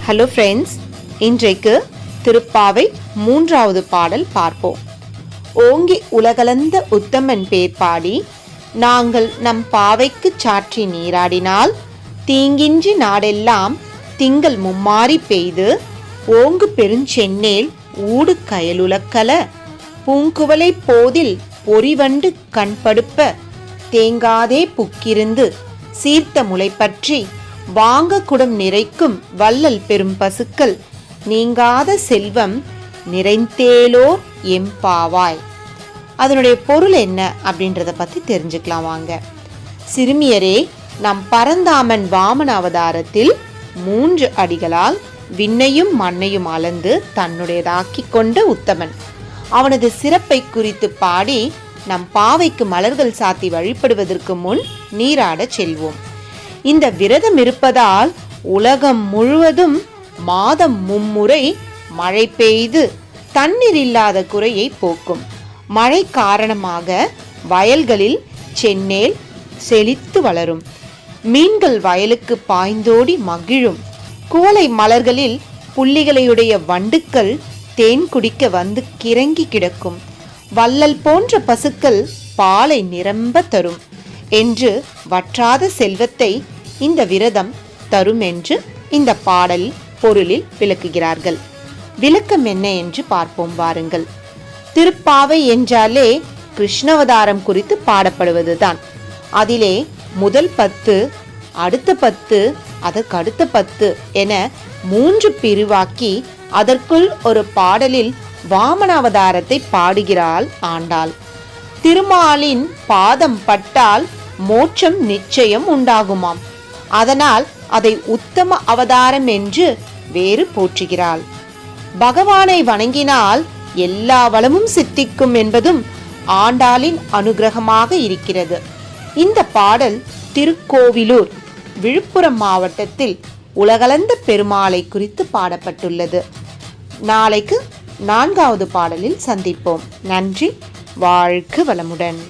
Hello friends இன்றைக்கு திருப்பாவை மூன்றாவது பாடல் பார்ப்போம். ஓங்கி உலகலந்த உத்தமன் பேர் பாடி நாங்கள் நம் பாவைக்கு சாற்றி நீராடினால் தீங்கின்றி நாடெல்லாம் திங்கள் மும்மாறி பெய்து ஓங்கு பெருஞ்சென்னேல் ஊடு கயலுலக்கல பூங்குவலை போதில் பொறிவண்டு கண்படுப்ப தேங்காதே புக்கிருந்து சீர்த்த முளை பற்றி வாங்க குடம் நிறைக்கும் வள்ளல் பெரும் பசுக்கள். நீங்காத செல்வம் நிறைந்தேலோர் எம்பாவாய் அதனுடைய பொருள் என்ன அப்படின்றத பற்றி தெரிஞ்சுக்கலாம் வாங்க. சிறுமியரே நம் பரந்தாமன் வாமன அவதாரத்தில் மூன்று அடிகளால் விண்ணையும் மண்ணையும் அளந்து தன்னுடையதாக்கி கொண்ட உத்தமன். அவனது சிறப்பை குறித்து பாடி நம் பாவைக்கு மலர்கள் சாத்தி வழிபடுவதற்கு முன் நீராடச் செல்வோம். இந்த விரதம் இருப்பதால் உலகம் முழுவதும் மாதம் மும்முறை மழை பெய்து தண்ணீர் இல்லாத குறையை போக்கும். மழை காரணமாக வயல்களில் சென்னேல் செழித்து வளரும். மீன்கள் வயலுக்கு பாய்ந்தோடி மகிழும். குவளை மலர்களில் புள்ளிகளையுடைய வண்டுக்கள் தேன் குடிக்க வந்து கிறங்கி கிடக்கும். வள்ளல் போன்ற பசுக்கள் பாலை நிரம்ப தரும் என்று வற்றாத செல்வத்தை இந்த விரதம் தரும் என்று இந்த பாடல் பொருளில் விளக்குகிறார்கள். விளக்கம் என்ன என்று பார்ப்போம் வாருங்கள். திருப்பாவை என்றாலே கிருஷ்ணவதாரம் குறித்து பாடப்படுவதுதான். அதிலே முதல் பத்து அடுத்த பத்து அதற்கு அடுத்த பத்து என மூன்று பிரிவாக்கி அதற்குள் ஒரு பாடலில் வாமனாவதாரத்தை பாடுகிறாள் ஆண்டாள். திருமாலின் பாதம் பட்டால் மோட்சம் நிச்சயம் உண்டாகுமாம். அதனால் அதை உத்தம அவதாரம் என்று வேறு போற்றுகிறாள். பகவானை வணங்கினால் எல்லா வளமும் சித்திக்கும் என்பதும் ஆண்டாளின் அனுகிரகமாக இருக்கிறது. இந்த பாடல் திருக்கோவிலூர் விழுப்புரம் மாவட்டத்தில் உலகளந்த பெருமாளை குறித்து பாடப்பட்டுள்ளது. நாளைக்கு நான்காவது பாடலில் சந்திப்போம். நன்றி வாழ்க வளமுடன்.